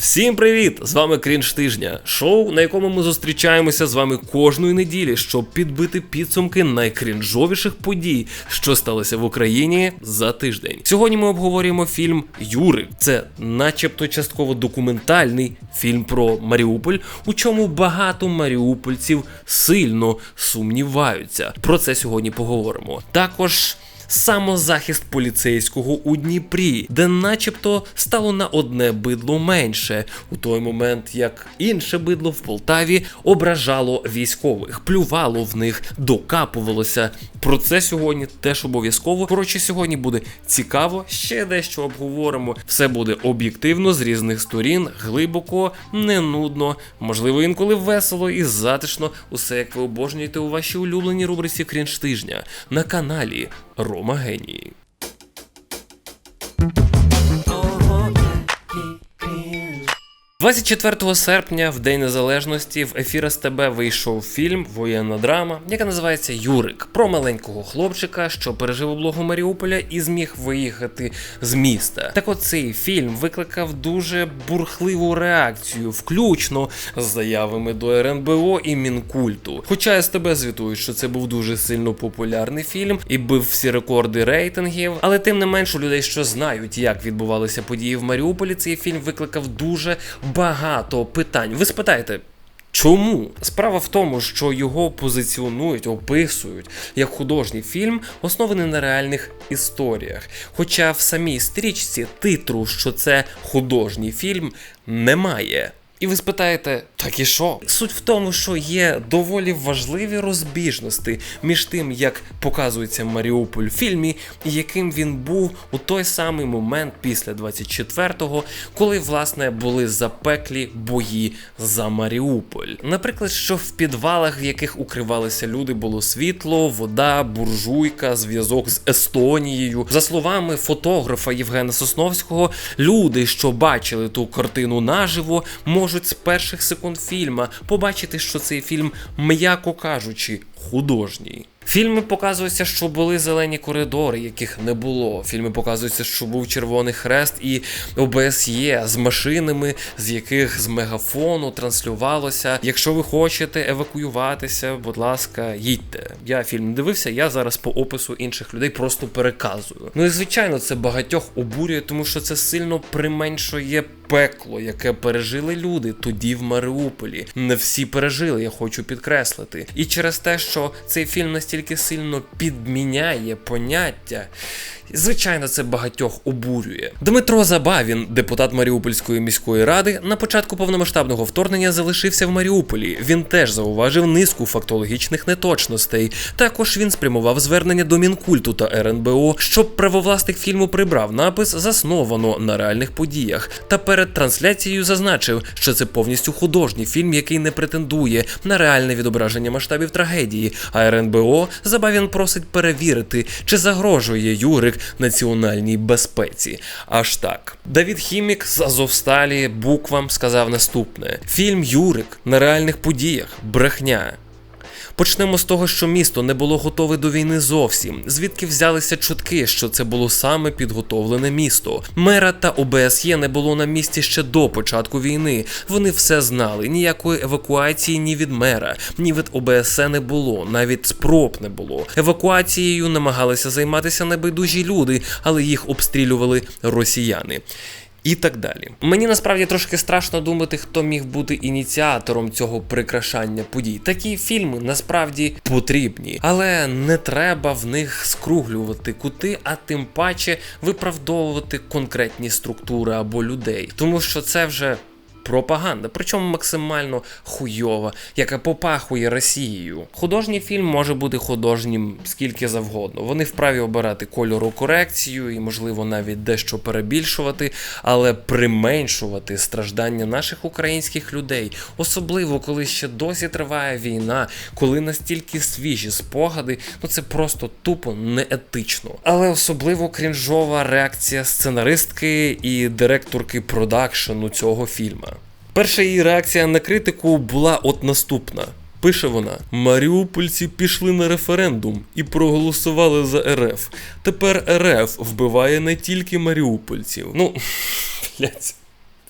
Всім привіт! З вами Крінж Тижня, шоу, на якому ми зустрічаємося з вами кожної неділі, щоб підбити підсумки найкрінжовіших подій, що сталося в Україні за тиждень. Сьогодні ми обговорюємо фільм Юрик. Це, начебто, частково документальний фільм про Маріуполь, у чому багато маріупольців сильно сумніваються. Про це сьогодні поговоримо. Також самозахист поліцейського у Дніпрі, де начебто стало на одне бидло менше, у той момент як інше бидло в Полтаві ображало військових, плювало в них, докапувалося. Про це сьогодні теж обов'язково. Коротше, сьогодні буде цікаво, ще дещо обговоримо. Все буде об'єктивно з різних сторін, глибоко, не нудно, можливо, інколи весело і затишно. Усе як ви обожнюєте у вашій улюбленій рубриці Крінж тижня на каналі Рома Генії. 24 серпня, в День Незалежності, в ефір СТБ вийшов фільм Воєнна драма, яка називається Юрик про маленького хлопчика, що пережив облогу Маріуполя і зміг виїхати з міста. Так от цей фільм викликав дуже бурхливу реакцію, включно з заявами до РНБО і Мінкульту. Хоча СТБ звітують, що це був дуже сильно популярний фільм і бив всі рекорди рейтингів, але тим не менш у людей, що знають, як відбувалися події в Маріуполі, цей фільм викликав дуже багато питань. Ви спитаєте. Чому справа в тому, що його позиціонують, описують як художній фільм, оснований на реальних історіях. Хоча в самій стрічці титру, що це художній фільм, немає. І ви спитаєте, так і що? Суть в тому, що є доволі важливі розбіжності між тим, як показується Маріуполь в фільмі, і яким він був у той самий момент після 24-го, коли власне були запеклі бої за Маріуполь. Наприклад, що в підвалах, в яких укривалися люди, було світло, вода, буржуйка, зв'язок з Естонією. За словами фотографа Євгена Сосновського, люди, що бачили ту картину наживо, можуть з перших секунд фільма побачити, що цей фільм, м'яко кажучи, художній. Фільми показуються, що були зелені коридори, яких не було. Фільми показуються, що був Червоний Хрест і ОБСЄ з машинами, з яких з мегафону транслювалося. Якщо ви хочете евакуюватися, будь ласка, їдьте. Я фільм не дивився, я зараз по опису інших людей просто переказую. Ну і звичайно, це багатьох обурює, тому що це сильно применшує пекло, яке пережили люди тоді в Маріуполі. Не всі пережили, я хочу підкреслити. І через те, цей фільм настільки сильно підміняє поняття. Звичайно, це багатьох обурює. Дмитро Забавін, депутат Маріупольської міської ради, на початку повномасштабного вторгнення залишився в Маріуполі. Він теж зауважив низку фактологічних неточностей. Також він спрямував звернення до Мінкульту та РНБО, щоб правовласник фільму прибрав напис засновано на реальних подіях. Та перед трансляцією зазначив, що це повністю художній фільм, який не претендує на реальне відображення масштабів трагедії. А РНБО Забавін просить перевірити, чи загрожує Юрик національній безпеці. Аж так. Давід Хімік з Азовсталі буквам сказав наступне: фільм Юрик на реальних подіях, брехня. Почнемо з того, що місто не було готове до війни зовсім. Звідки взялися чутки, що це було саме підготовлене місто. Мера та ОБСЄ не було на місці ще до початку війни. Вони все знали. Ніякої евакуації ні від мера, ні від ОБСЕ не було, навіть спроб не було. Евакуацією намагалися займатися небайдужі люди, але їх обстрілювали росіяни. І так далі. Мені насправді трошки страшно думати, хто міг бути ініціатором цього прикрашання подій. Такі фільми насправді потрібні, але не треба в них скруглювати кути, а тим паче виправдовувати конкретні структури або людей, тому що це вже. Пропаганда, причому максимально хуйова, яка попахує Росією. Художній фільм може бути художнім скільки завгодно. Вони вправі обирати кольору корекцію і, можливо, навіть дещо перебільшувати, але применшувати страждання наших українських людей, особливо коли ще досі триває війна, коли настільки свіжі спогади, ну це просто тупо неетично. Але особливо крінжова реакція сценаристки і директорки продакшену цього фільму. Перша її реакція на критику була от наступна. Пише вона: Маріупольці пішли на референдум і проголосували за РФ. Тепер РФ вбиває не тільки маріупольців. Ну, блять.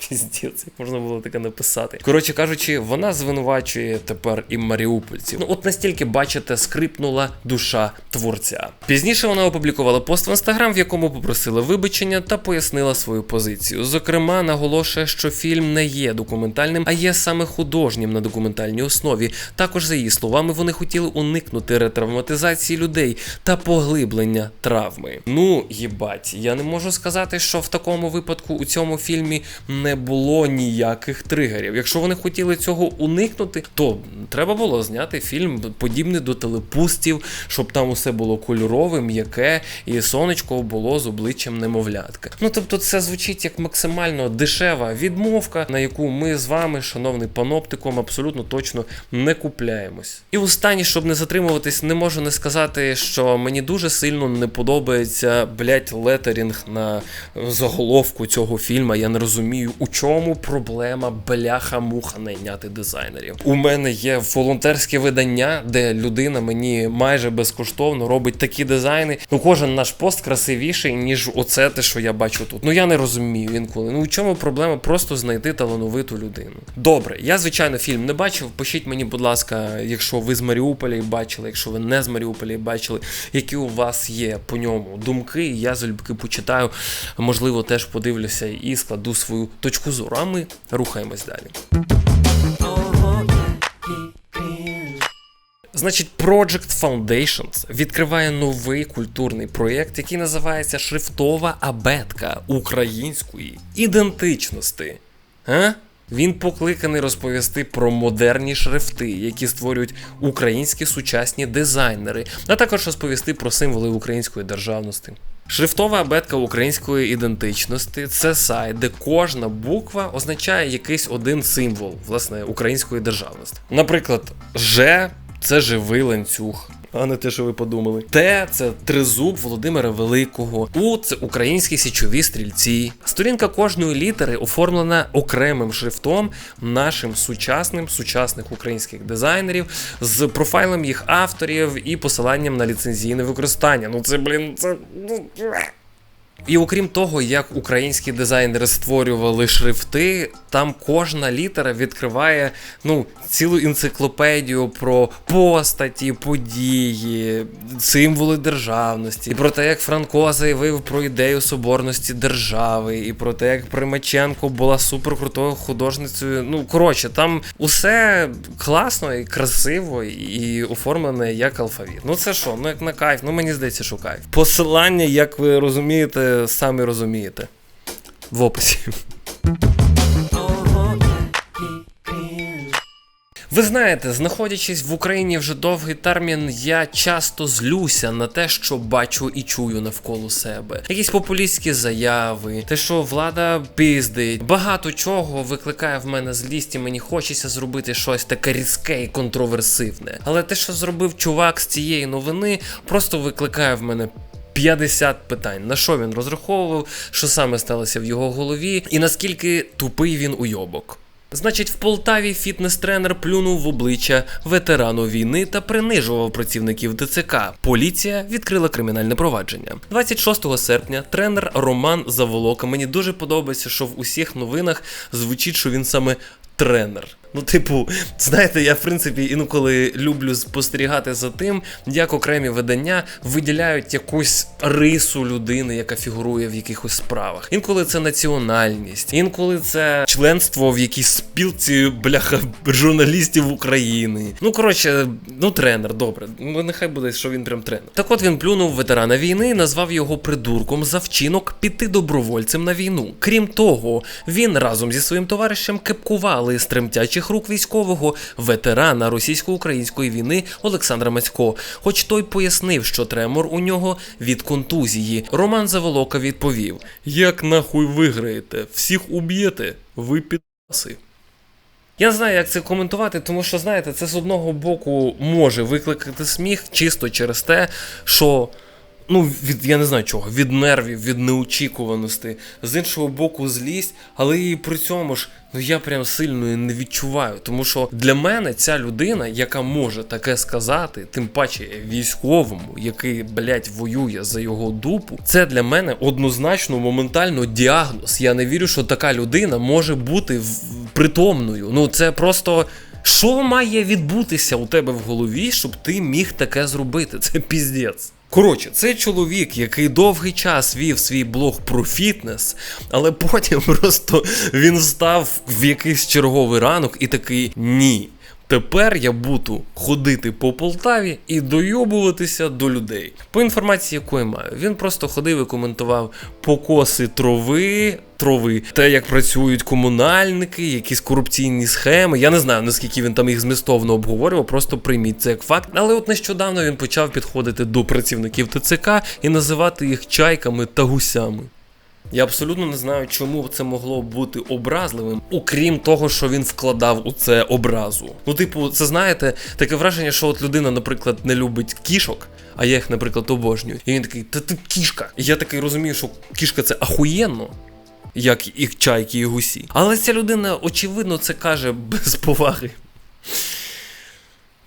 Піздець, як можна було таке написати. Коротше кажучи, вона звинувачує тепер і маріупольців. Ну от настільки, бачите, скрипнула душа творця. Пізніше вона опублікувала пост в інстаграм, в якому попросила вибачення та пояснила свою позицію. Зокрема, наголошує, що фільм не є документальним, а є саме художнім на документальній основі. Також, за її словами, вони хотіли уникнути ретравматизації людей та поглиблення травми. Ну, їбать, я не можу сказати, що в такому випадку у цьому фільмі не було ніяких тригерів. Якщо вони хотіли цього уникнути, то треба було зняти фільм подібний до телепустів, щоб там усе було кольорове, м'яке, і сонечко було з обличчям немовлятка. Ну тобто, це звучить як максимально дешева відмовка, на яку ми з вами, шановний паноптиком, абсолютно точно не купляємось. І останнє, щоб не затримуватись, не можу не сказати, що мені дуже сильно не подобається блять летерінг на заголовку цього фільму. Я не розумію, у чому проблема бляха-муха найняти дизайнерів. У мене є волонтерське видання, де людина мені майже безкоштовно робить такі дизайни. Ну кожен наш пост красивіший, ніж оце те, що я бачу тут. Ну я не розумію інколи. Ну у чому проблема просто знайти талановиту людину? Добре, я звичайно фільм не бачив. Пишіть мені, будь ласка, якщо ви з Маріуполя і бачили, якщо ви не з Маріуполя і бачили, які у вас є по ньому думки. Я залюбки почитаю, можливо, теж подивлюся і складу свою точку зору. А ми рухаємось далі. Значить, Project Foundations відкриває новий культурний проєкт, який називається Шрифтова абетка української ідентичності. А? Він покликаний розповісти про модерні шрифти, які створюють українські сучасні дизайнери, а також розповісти про символи української державності. Шрифтова абетка української ідентичності це сайт, де кожна буква означає якийсь один символ власне української державності. Наприклад, Ж це живий ланцюг. А не те, що ви подумали. Те це тризуб Володимира Великого. У це українські січові стрільці. Сторінка кожної літери оформлена окремим шрифтом нашим сучасним сучасних українських дизайнерів з профайлем їх авторів і посиланням на ліцензійне використання. Ну це блін, це. І окрім того, як українські дизайнери створювали шрифти, там кожна літера відкриває ну, цілу енциклопедію про постаті, події, символи державності, і про те, як Франко заявив про ідею соборності держави, і про те, як Примаченко була суперкрутою художницею. Ну, коротше, там усе класно і красиво, і оформлене як алфавіт. Ну це що? Ну як на кайф, ну мені здається, що кайф. Посилання, як ви розумієте, самі розумієте. В описі. Ви знаєте, знаходячись в Україні вже довгий термін, я часто злюся на те, що бачу і чую навколо себе. Якісь популістські заяви, те, що влада пиздить, багато чого викликає в мене злість, і мені хочеться зробити щось таке різке і контроверсивне. Але те, що зробив чувак з цієї новини, просто викликає в мене 50 питань, на що він розраховував, що саме сталося в його голові, і наскільки тупий він уйобок. Значить, в Полтаві фітнес-тренер плюнув в обличчя ветерану війни та принижував працівників ТЦК. Поліція відкрила кримінальне провадження. 26 серпня тренер Роман Заволока. Мені дуже подобається, що в усіх новинах звучить, що він саме тренер. Ну, типу, знаєте, я в принципі інколи люблю спостерігати за тим, як окремі видання виділяють якусь рису людини, яка фігурує в якихось справах. Інколи це національність, інколи це членство в якійсь спілці бляха журналістів України. Ну коротше, ну тренер, добре. Ну нехай буде, що він прям тренер. Так от він плюнув ветерана війни і назвав його придурком за вчинок піти добровольцем на війну. Крім того, він разом зі своїм товаришем кепкували з тремтячих рук військового ветерана російсько-української війни Олександра Мацько. Хоч той пояснив, що тремор у нього від контузії. Роман Заволока відповів: Як нахуй виграєте? Всіх уб'єте? Ви підаси. Я не знаю, як це коментувати, тому що, знаєте, це з одного боку може викликати сміх чисто через те, що Ну, від я не знаю чого, від нервів, від неочікуваності, з іншого боку, злість, але і при цьому ж ну я прям сильно не відчуваю. Тому що для мене ця людина, яка може таке сказати, тим паче військовому, який, блядь, воює за його дупу, це для мене однозначно моментально діагноз. Я не вірю, що така людина може бути притомною. Ну це просто. Що має відбутися у тебе в голові, щоб ти міг таке зробити? Це піздець. Коротше, це чоловік, який довгий час вів свій блог про фітнес, але потім просто він встав в якийсь черговий ранок і такий ні. Тепер я буду ходити по Полтаві і дойобуватися до людей. По інформації, яку я маю, він просто ходив і коментував покоси трави, трави, те, як працюють комунальники, якісь корупційні схеми. Я не знаю, наскільки він там їх змістовно обговорював, просто прийміть це як факт. Але от нещодавно він почав підходити до працівників ТЦК і називати їх чайками та гусями. Я абсолютно не знаю, чому це могло бути образливим, окрім того, що він вкладав у це образу. Ну, типу, це знаєте, таке враження, що от людина, наприклад, не любить кішок, а я їх, наприклад, обожнюю. І він такий, та ти кішка. І я такий розумію, що кішка це ахуєнно. Як і чайки, і гусі. Але ця людина, очевидно, це каже без поваги.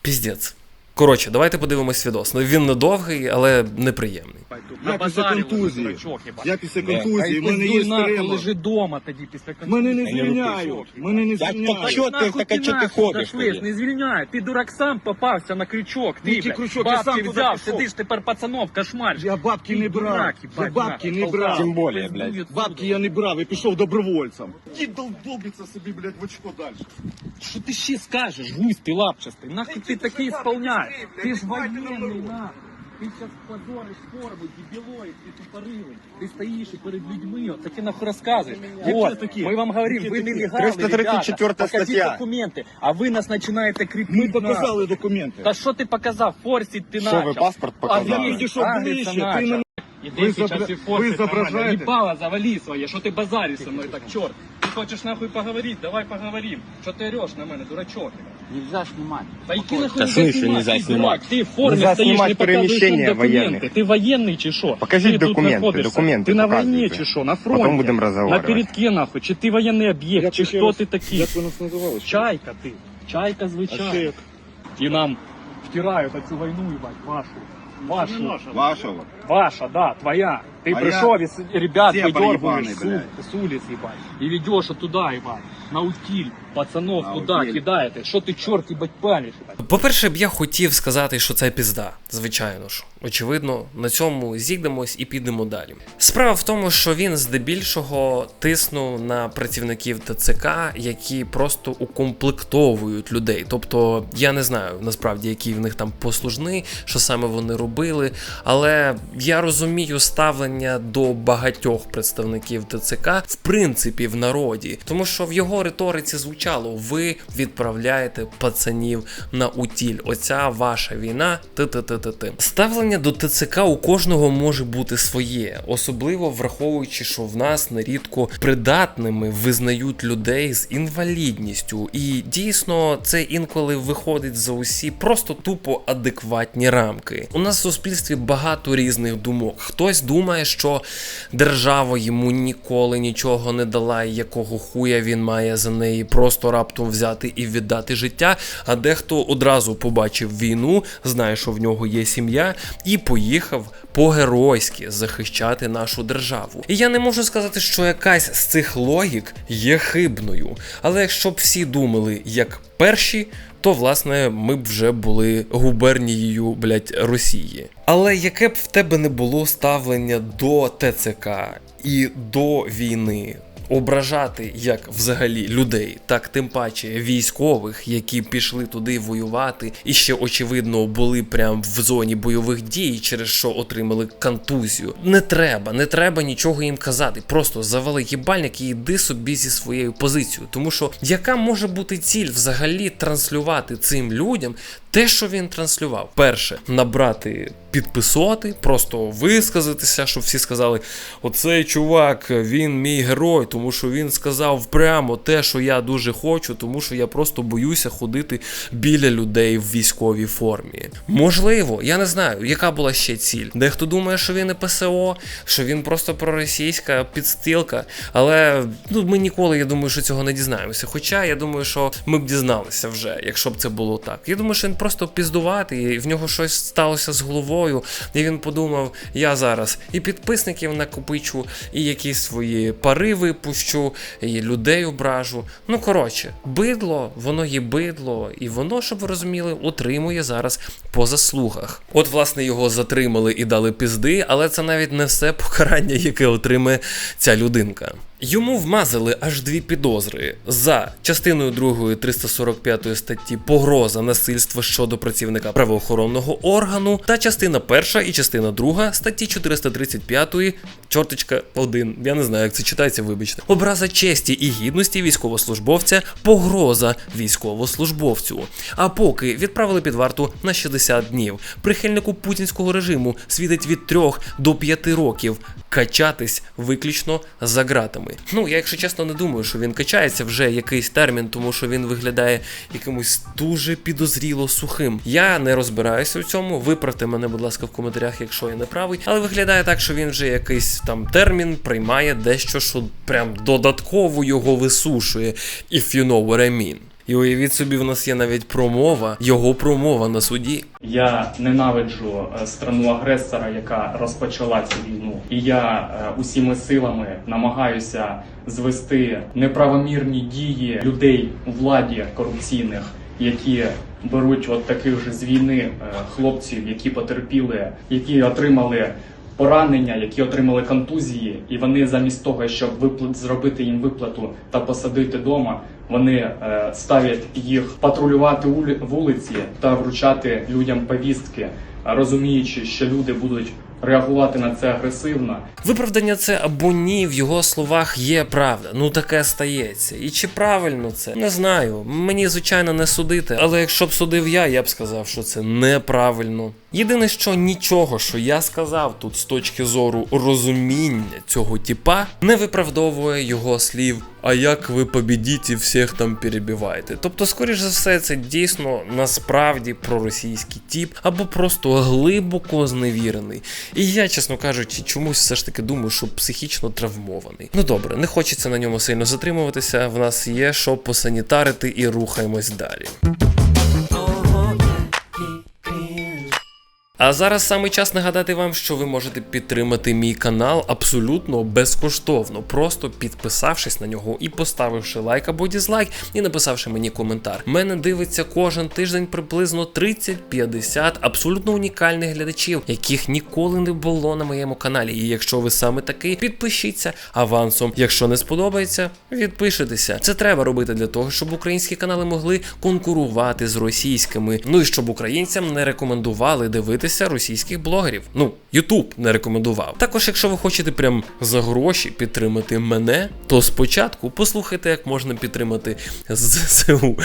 Піздець. Коротше, давайте подивимось відос. Ну він недовгий, але неприємний. Я після контузії. Я після контузії, в мене є стрема. лежи дома тоді після контузії. Мене не звільняють. Мене не Так, звільняють. що ти, так а чого ти ходиш тоді? не звільняє. Ти дурак сам попався на крючок. Ти, Який блядь, крючок? Я бабки сам туди взяв, пішов. сидиш тепер пацанов, кошмар. Я бабки не брав. Дурак, Я їбать, бабки нахуй, не брав. Тим более, блядь. Бабки я не брав, я пішов добровольцем. Дід долбиться собі, блядь, в очко далі. Що ти ще скажеш, гусь ти лапчастий? Нахуй ти таке ісполняєш? Ти ж воєнний, нахуй. Ти зараз позориш форму, дебілоїд, ти тупорилий. Ти стоїш і перед людьми, от таке нахуй розказуєш. Вот, такі? ми вам ви Які такі? нелегали, 334 ребята. Покажіть стаття. документи, а ви нас починаєте кріпити. Ми показали документи. Та що ти показав? Форсить ти Що начав. ви паспорт А показали? він Підійшов ближче, ти на- Іди Ви сейчас зобра- і форсить ви зображаєте? нормально. Завали своє, що ти базариш со мною так, чорт. Ти хочеш нахуй поговорити, давай поговорим. Що ти ореш на мене, дурачок? Нельзя снимать. Які нахуй нельзя слышь, нельзя дурак, Ти в формі Нельзя знімати не переміщення нам документи. воєнних. Ти воєнний чи що? Покажіть Ти тут документи, знаходишся? на війні показуйте. чи що? На На передке нахуй? Чи ти воєнний об'єкт? Чи хто ти такий? Як ви нас називали? Чайка ти. Чайка А звичайно. ще нам втирають цю війну, їбать, вашу. Вашу. Вашого. Ваша, да, твоя. Ты А пришел, и, с- и ребят Зебра выдергиваешь ебаный, с, блядь. ул- с улиц, ебать. И ведешь туда, ебать. На утиль. Пацанов На туда утиль. кидаете. Что ты, черт, ебать, палишь, ебать. По-перше, б я хотів сказати, що це пізда, звичайно ж. Очевидно, на цьому зійдемось і підемо далі. Справа в тому, що він здебільшого тиснув на працівників ТЦК, які просто укомплектовують людей. Тобто я не знаю насправді, які в них там послужни, що саме вони робили. Але я розумію ставлення до багатьох представників ТЦК в принципі в народі, тому що в його риториці звучало: ви відправляєте пацанів на утіль. Оця ваша війна. Ти-ти-ти-ти-ти. Ставлення до ТЦК у кожного може бути своє, особливо враховуючи, що в нас нерідко придатними визнають людей з інвалідністю, і дійсно це інколи виходить за усі просто тупо адекватні рамки. У нас в суспільстві багато різних думок. Хтось думає, що держава йому ніколи нічого не дала, і якого хуя він має за неї просто раптом взяти і віддати життя. А дехто одразу побачив війну, знає, що в нього є сім'я, і поїхав по-геройськи захищати нашу державу. І я не можу сказати, що якась з цих логік є хибною. Але якщо б всі думали як перші, то власне ми б вже були губернією блять Росії. Але яке б в тебе не було ставлення до ТЦК і до війни. Ображати як взагалі людей, так тим паче військових, які пішли туди воювати, і ще очевидно були прям в зоні бойових дій, через що отримали контузію. Не треба, не треба нічого їм казати. Просто завали їбальник і йди собі зі своєю позицією. Тому що яка може бути ціль взагалі транслювати цим людям те, що він транслював? Перше, набрати підписати, просто висказатися, щоб всі сказали: оцей чувак, він мій герой, тому що він сказав прямо те, що я дуже хочу, тому що я просто боюся ходити біля людей в військовій формі. Можливо, я не знаю, яка була ще ціль. Дехто думає, що він не ПСО, що він просто проросійська підстилка. Але ну, ми ніколи, я думаю, що цього не дізнаємося. Хоча я думаю, що ми б дізналися вже, якщо б це було так. Я думаю, що він просто піздуватий, і в нього щось сталося з головою, і він подумав: я зараз і підписників накопичу, і якісь свої пари випущу, і людей ображу. Ну коротше, бидло, воно є бидло, і воно, щоб ви розуміли, отримує зараз по заслугах. От, власне, його затримали і дали пізди, але це навіть не все покарання, яке отримає ця людинка. Йому вмазали аж дві підозри за частиною 2 345 статті погроза насильства щодо працівника правоохоронного органу та частина 1 і частина 2 статті 435 чорточка 1. Я не знаю, як це читається, вибачте. Образа честі і гідності військовослужбовця, погроза військовослужбовцю. А поки відправили під варту на 60 днів. Прихильнику путінського режиму світить від 3 до 5 років качатись виключно за ґратами. Ну, я, якщо чесно, не думаю, що він качається вже якийсь термін, тому що він виглядає якимось дуже підозріло сухим. Я не розбираюся у цьому. Виправте мене, будь ласка, в коментарях, якщо я не правий. Але виглядає так, що він вже якийсь там термін приймає дещо, що прям додатково його висушує, if you know what I mean. І уявіть собі, в нас є навіть промова, його промова на суді. Я ненавиджу е, страну агресора, яка розпочала цю війну, і я е, усіма силами намагаюся звести неправомірні дії людей у владі корупційних, які беруть от таких же з війни е, хлопців, які потерпіли, які отримали. Поранення, які отримали контузії, і вони замість того, щоб виплат зробити їм виплату та посадити вдома, вони е, ставлять їх патрулювати вулиці та вручати людям повістки, розуміючи, що люди будуть реагувати на це агресивно. Виправдання це або ні, в його словах є правда. Ну таке стається. І чи правильно це? Не знаю. Мені, звичайно, не судити. Але якщо б судив я, я б сказав, що це неправильно. Єдине, що нічого, що я сказав тут з точки зору розуміння цього типа, не виправдовує його слів. А як ви побідіть і всіх там перебиваєте? Тобто, скоріш за все, це дійсно насправді проросійський тіп, або просто глибоко зневірений. І я, чесно кажучи, чомусь все ж таки думаю, що психічно травмований. Ну добре, не хочеться на ньому сильно затримуватися. В нас є що посанітарити і рухаємось далі. А зараз саме час нагадати вам, що ви можете підтримати мій канал абсолютно безкоштовно, просто підписавшись на нього і поставивши лайк або дізлайк, і написавши мені коментар. Мене дивиться кожен тиждень приблизно 30-50 абсолютно унікальних глядачів, яких ніколи не було на моєму каналі. І якщо ви саме такий, підпишіться авансом. Якщо не сподобається, відпишитеся. Це треба робити для того, щоб українські канали могли конкурувати з російськими. Ну і щоб українцям не рекомендували дивитися російських блогерів. Ну, Ютуб не рекомендував. Також, якщо ви хочете прям за гроші підтримати мене, то спочатку послухайте, як можна підтримати ЗСУ.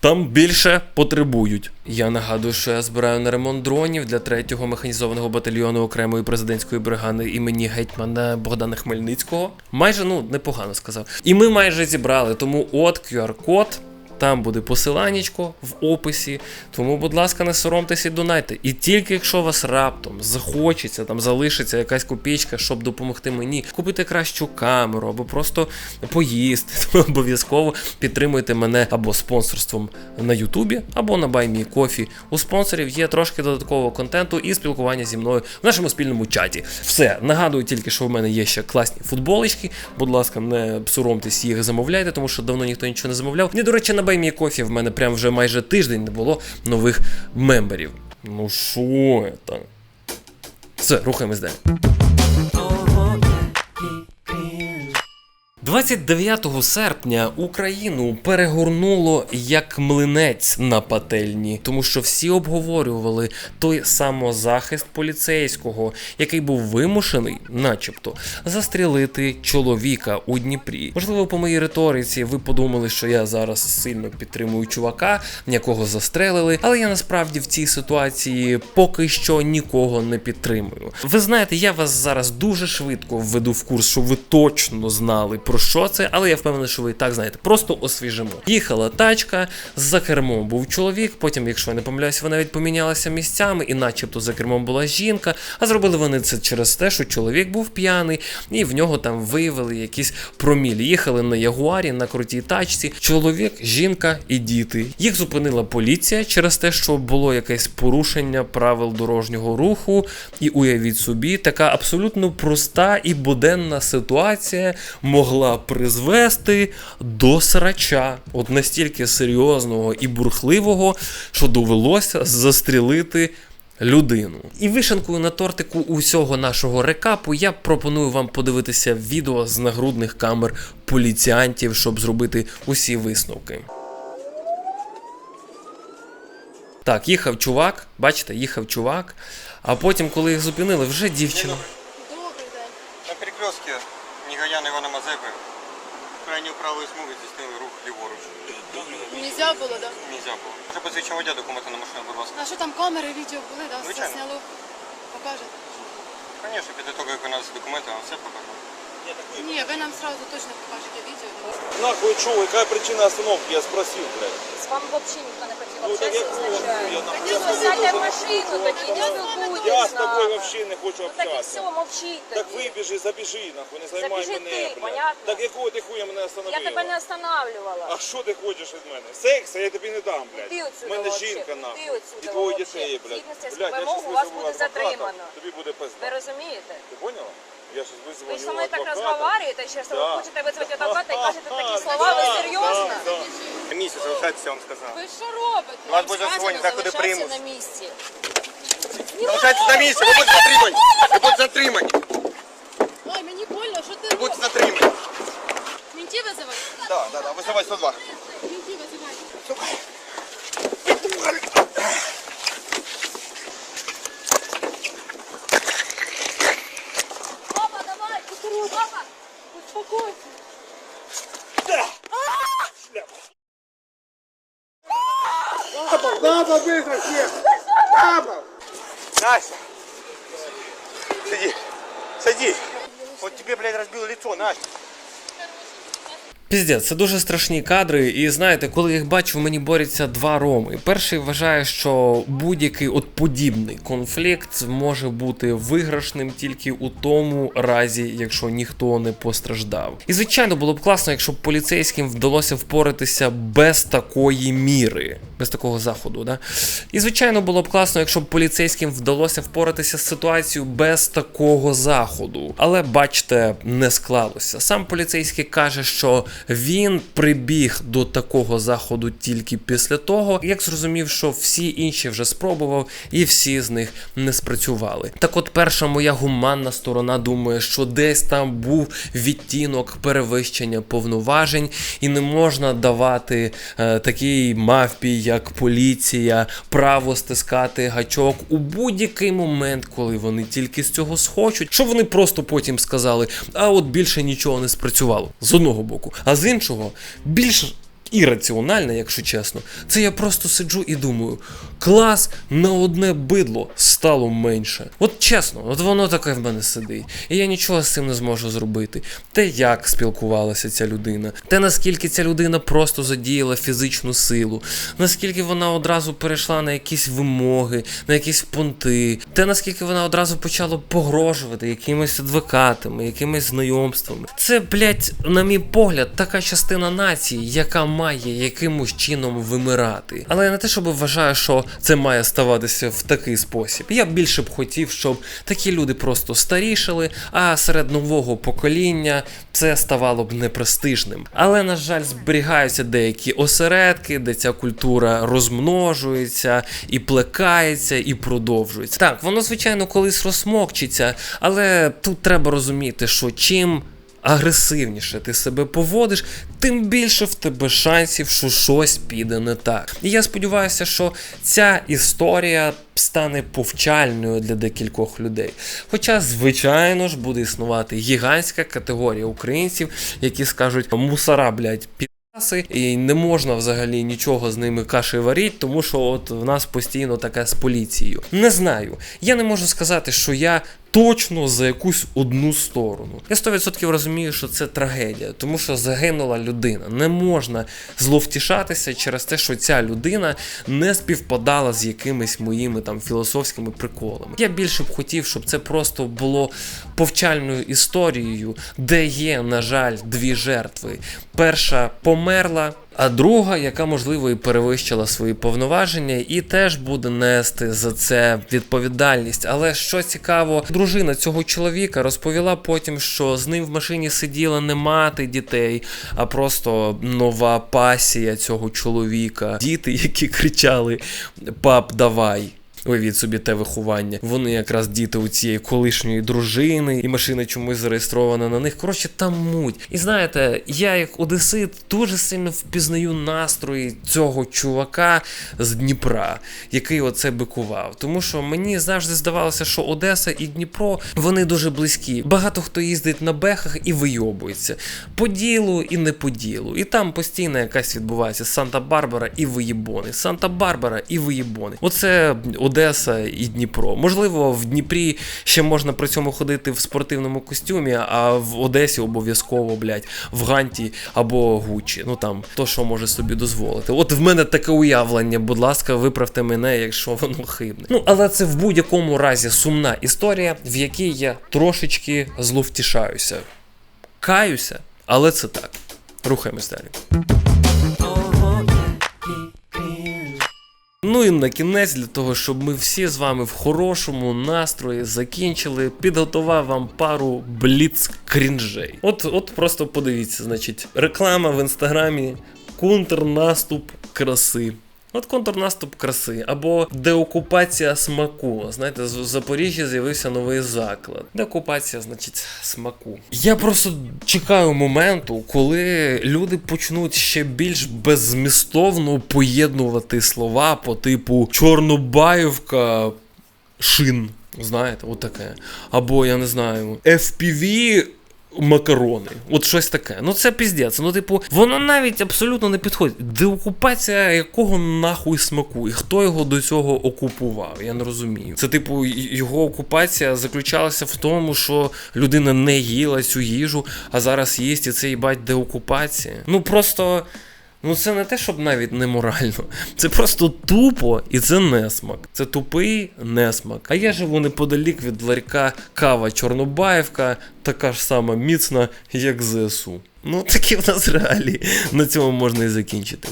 Там більше потребують. Я нагадую, що я збираю на ремонт дронів для 3-го механізованого батальйону окремої президентської бригади імені гетьмана Богдана Хмельницького. Майже ну непогано сказав. І ми майже зібрали, тому от QR-код. Там буде посиланнячко в описі. Тому, будь ласка, не соромтеся і донайте. І тільки якщо вас раптом захочеться, там залишиться якась копійка, щоб допомогти мені, купити кращу камеру, або просто поїсти, то обов'язково підтримуйте мене або спонсорством на Ютубі, або на BuyMeCoffee. У спонсорів є трошки додаткового контенту і спілкування зі мною в нашому спільному чаті. Все, нагадую тільки, що в мене є ще класні футболочки. Будь ласка, не соромтесь їх замовляйте, тому що давно ніхто нічого не замовляв. І, до речі, на BuyMeCoffee в мене прям вже майже тиждень не було нових мемберів. Ну що це? Все, рухаємось далі. 29 серпня Україну перегорнуло як млинець на пательні, тому що всі обговорювали той самозахист поліцейського, який був вимушений, начебто, застрілити чоловіка у Дніпрі. Можливо, по моїй риториці ви подумали, що я зараз сильно підтримую чувака, якого застрелили, але я насправді в цій ситуації поки що нікого не підтримую. Ви знаєте, я вас зараз дуже швидко введу в курс, щоб ви точно знали про що це, але я впевнений, що ви і так знаєте. Просто освіжимо. Їхала тачка, за кермом був чоловік. Потім, якщо я не помиляюся, вони навіть помінялися місцями, і начебто за кермом була жінка. А зробили вони це через те, що чоловік був п'яний, і в нього там виявили якісь промілі. Їхали на ягуарі, на крутій тачці. Чоловік, жінка і діти. Їх зупинила поліція через те, що було якесь порушення правил дорожнього руху. І уявіть собі, така абсолютно проста і буденна ситуація могла призвести до срача, от настільки серйозного і бурхливого, що довелося застрілити. Людину. І вишенкою на тортику усього нашого рекапу я пропоную вам подивитися відео з нагрудних камер поліціантів, щоб зробити усі висновки. Так, їхав чувак, бачите, їхав чувак, а потім, коли їх зупинили, вже дівчина. Добрий день. На перекрестке Нельзя було, да? Нельзя було. Вже посвідчення водія документи на машину, будь ласка. А що там камери, відео були, да? Все Звичайно. зняло. Покажете? Звісно, після того, як у нас документи, вам все покажу. Ні, ви нам сразу точно покажете відео. Нахуй что, какая причина остановки, я спросил, блядь. С вами вообще никто не Ну так я нахуй. Ну, сядьте в не Я з нами. вообще не хочу так і все, мовчіть Так тоді. вибіжи, забіжи, нахуй, не займай Забіжи мене, ти, блядь. понятно? Так якого ти хуя мене Я тебе не останавливала. А що ти хочеш від мене? Секс я тобі не дам, блядь. Ти отсюда У мене вообще. жінка, Ти нахуй. отсюда І вообще. дітей, блядь. Згідно з цим Блядь, я вимогу, щас вас визову буде адвоката, затримано. Тобі буде пизда. Ви розумієте? Ти поняла? Я щас визову Ви ж со мною так розмовляєте, що ви Да. хочете визвати адвоката і кажете такі Да, слова, да, да. Місяць залишайтеся, я вам сказав. Ви що робите? Вас Вам буде сьогодні заходи примус. на місці. Залишайтеся на місці, ви будете затримані. Ви будете затримані. Ой, мені больно, що ти Ви будете робиш? затримані. Мінті визивай. Да, да, да, визивай 102. Мінті визивай. Папа, давай! Папа! Успокойся. Настя! Сиди. Садись. Вот тебе, блядь, разбило лицо, Настя. Піздець, це дуже страшні кадри, і знаєте, коли їх бачу, мені борються два роми. Перший вважає, що будь-який от подібний конфлікт може бути виграшним тільки у тому разі, якщо ніхто не постраждав. І звичайно, було б класно, якщо б поліцейським вдалося впоратися без такої міри, без такого заходу. Да? І звичайно, було б класно, якщо б поліцейським вдалося впоратися з ситуацією без такого заходу. Але бачите, не склалося. Сам поліцейський каже, що він прибіг до такого заходу тільки після того, як зрозумів, що всі інші вже спробував, і всі з них не спрацювали. Так, от перша моя гуманна сторона думає, що десь там був відтінок перевищення повноважень, і не можна давати е, такій мавпі, як поліція, право стискати гачок у будь-який момент, коли вони тільки з цього схочуть, щоб вони просто потім сказали, а от більше нічого не спрацювало з одного боку, а з іншого більш ірраціонально, якщо чесно, це я просто сиджу і думаю: клас на одне бидло стало менше. От чесно, от воно таке в мене сидить, і я нічого з цим не зможу зробити. Те, як спілкувалася ця людина, те наскільки ця людина просто задіяла фізичну силу, наскільки вона одразу перейшла на якісь вимоги, на якісь понти, те наскільки вона одразу почала погрожувати якимись адвокатами, якимись знайомствами. Це, блядь, на мій погляд, така частина нації, яка має якимось чином вимирати. Але я не те, щоб вважаю, що це має ставатися в такий спосіб. Я б більше б хотів, щоб такі люди просто старішали, а серед нового покоління це ставало б непрестижним. Але, на жаль, зберігаються деякі осередки, де ця культура розмножується і плекається, і продовжується. Так, воно, звичайно, колись розсмокчиться, але тут треба розуміти, що чим агресивніше ти себе поводиш, тим більше в тебе шансів, що щось піде не так. І я сподіваюся, що ця історія стане повчальною для декількох людей. Хоча, звичайно ж, буде існувати гігантська категорія українців, які скажуть мусора, блядь, пі. І не можна взагалі нічого з ними каші варіть, тому що от в нас постійно таке з поліцією. Не знаю. Я не можу сказати, що я точно за якусь одну сторону. Я 100% розумію, що це трагедія, тому що загинула людина. Не можна зловтішатися через те, що ця людина не співпадала з якимись моїми там філософськими приколами. Я більше б хотів, щоб це просто було повчальною історією, де є, на жаль, дві жертви. Перша померла. А друга, яка можливо і перевищила свої повноваження, і теж буде нести за це відповідальність. Але що цікаво, дружина цього чоловіка розповіла потім, що з ним в машині сиділа не мати дітей, а просто нова пасія цього чоловіка. Діти, які кричали: Пап, давай. Уявіть собі те виховання. Вони якраз діти у цієї колишньої дружини, і машина чомусь зареєстрована на них. Коротше, там муть. І знаєте, я як одесит дуже сильно впізнаю настрої цього чувака з Дніпра, який оце бикував. Тому що мені завжди здавалося, що Одеса і Дніпро вони дуже близькі. Багато хто їздить на бехах і вийобується по ділу і не по ділу. І там постійно якась відбувається Санта-Барбара і виєбони. Санта-Барбара і виєбони. Оце Одеса і Дніпро. Можливо, в Дніпрі ще можна при цьому ходити в спортивному костюмі, а в Одесі обов'язково, блядь, в Ганті або Гуччі. Ну там то, що може собі дозволити. От в мене таке уявлення, будь ласка, виправте мене, якщо воно хибне. Ну, але це в будь-якому разі сумна історія, в якій я трошечки зловтішаюся. Каюся, але це так. Рухаємось далі. Ну і на кінець, для того, щоб ми всі з вами в хорошому настрої закінчили, підготував вам пару бліц крінжей. От, от просто подивіться, значить, реклама в інстаграмі, контрнаступ краси. От контрнаступ краси або деокупація смаку. Знаєте, в Запоріжжі з'явився новий заклад. Деокупація, значить, смаку. Я просто чекаю моменту, коли люди почнуть ще більш беззмістовно поєднувати слова по типу Чорнобаївка шин. Знаєте, от таке. Або я не знаю, FPV макарони. От щось таке. Ну це піздець. Ну, типу, воно навіть абсолютно не підходить. Деокупація якого нахуй смаку? І хто його до цього окупував? Я не розумію. Це, типу, його окупація заключалася в тому, що людина не їла цю їжу, а зараз їсть і це їбать деокупація. Ну просто. Ну, це не те, щоб навіть неморально. Це просто тупо і це несмак. Це тупий несмак. А я живу неподалік від ларька кава Чорнобаївка, така ж сама міцна, як ЗСУ. Ну, такі в нас реалії. На цьому можна і закінчити.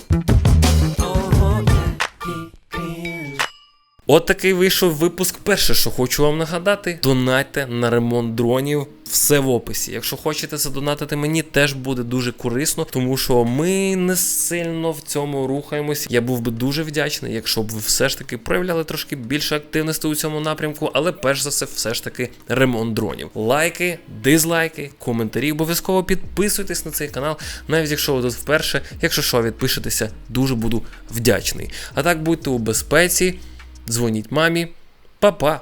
От такий вийшов випуск. Перше, що хочу вам нагадати, донайте на ремонт дронів. Все в описі. Якщо хочете задонатити мені, теж буде дуже корисно, тому що ми не сильно в цьому рухаємось. Я був би дуже вдячний, якщо б ви все ж таки проявляли трошки більше активності у цьому напрямку, але перш за все, все ж таки ремонт дронів. Лайки, дизлайки, коментарі. Обов'язково підписуйтесь на цей канал, навіть якщо ви тут вперше. Якщо що, відпишетеся, дуже буду вдячний. А так будьте у безпеці. Дзвоніть мамі. Па-па!